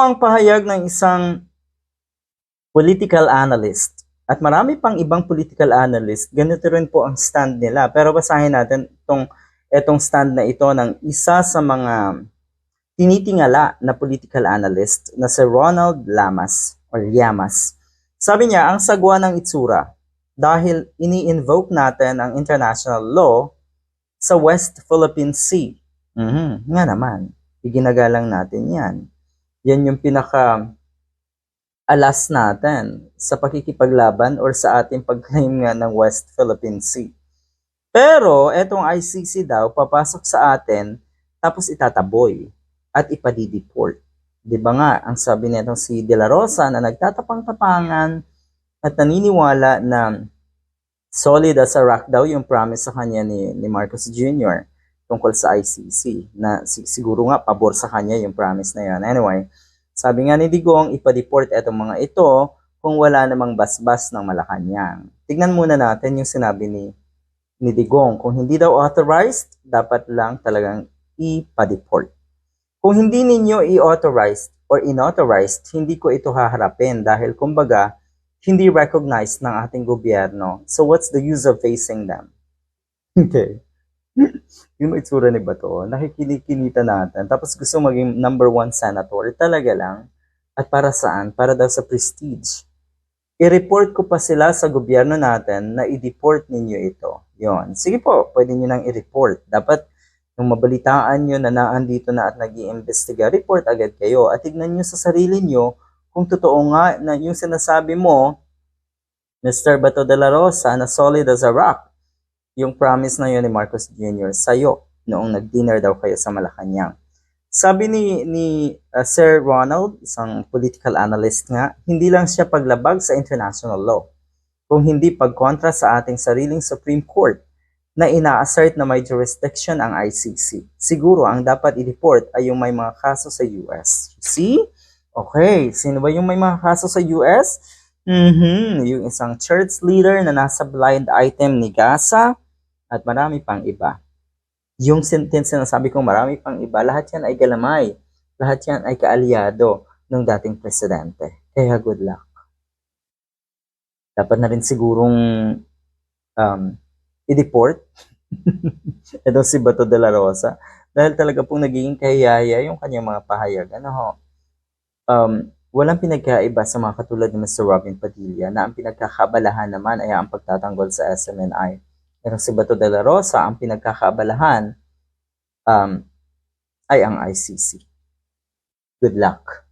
ang pahayag ng isang political analyst. At marami pang ibang political analyst, ganito rin po ang stand nila. Pero basahin natin itong, itong stand na ito ng isa sa mga tinitingala na political analyst na si Ronald Lamas or Llamas. Sabi niya, ang sagwa ng itsura dahil ini-invoke natin ang international law sa West Philippine Sea. Mhm, nga naman, iginagalang natin yan. Yan yung pinaka alas natin sa pakikipaglaban or sa ating pag-claim nga ng West Philippine Sea. Pero etong ICC daw papasok sa atin tapos itataboy at ipadideport. 'Di ba nga ang sabi nitong si De La Rosa na nagtatapang-tapangan at naniniwala na solid as a rock daw yung promise sa kanya ni, ni Marcos Jr. tungkol sa ICC na si- siguro nga pabor sa kanya yung promise na yun. Anyway, sabi nga ni Digong, ipadeport etong mga ito kung wala namang basbas ng Malacanang. Tignan muna natin yung sinabi ni, ni Digong. Kung hindi daw authorized, dapat lang talagang ipadeport. Kung hindi ninyo i-authorized or inauthorized, hindi ko ito haharapin dahil kumbaga, hindi recognized ng ating gobyerno. So what's the use of facing them? Okay. Yung itsura ni Bato, nakikinikita natin. Tapos gusto maging number one senator, talaga lang. At para saan? Para daw sa prestige. I-report ko pa sila sa gobyerno natin na i-deport ninyo ito. Yon. Sige po, pwede nyo nang i-report. Dapat nung mabalitaan nyo na naandito na at nag iimbestiga report agad kayo at tignan nyo sa sarili nyo kung totoo nga na yung sinasabi mo, Mr. Bato de la Rosa, na solid as a rock, yung promise na yun ni Marcos Jr. sa'yo noong nag-dinner daw kayo sa Malacanang. Sabi ni, ni uh, Sir Ronald, isang political analyst nga, hindi lang siya paglabag sa international law, kung hindi pagkontra sa ating sariling Supreme Court na ina-assert na may jurisdiction ang ICC. Siguro ang dapat i-report ay yung may mga kaso sa US. See? Okay, sino ba yung may mga kaso sa US? Mhm, yung isang church leader na nasa blind item ni Gaza at marami pang iba. Yung sentence na sinasabi kong marami pang iba, lahat yan ay galamay. Lahat yan ay kaalyado ng dating presidente. Kaya good luck. Dapat na rin sigurong um, i-deport itong si Bato de la Rosa dahil talaga pong nagiging kahiyaya yung kanyang mga pahayag. Ano ho? Um, walang pinagkaiba sa mga katulad ni Mr. Robin Padilla na ang pinagkakabalahan naman ay ang pagtatanggol sa SMNI. Pero si Bato de la Rosa, ang pinagkakabalahan um, ay ang ICC. Good luck.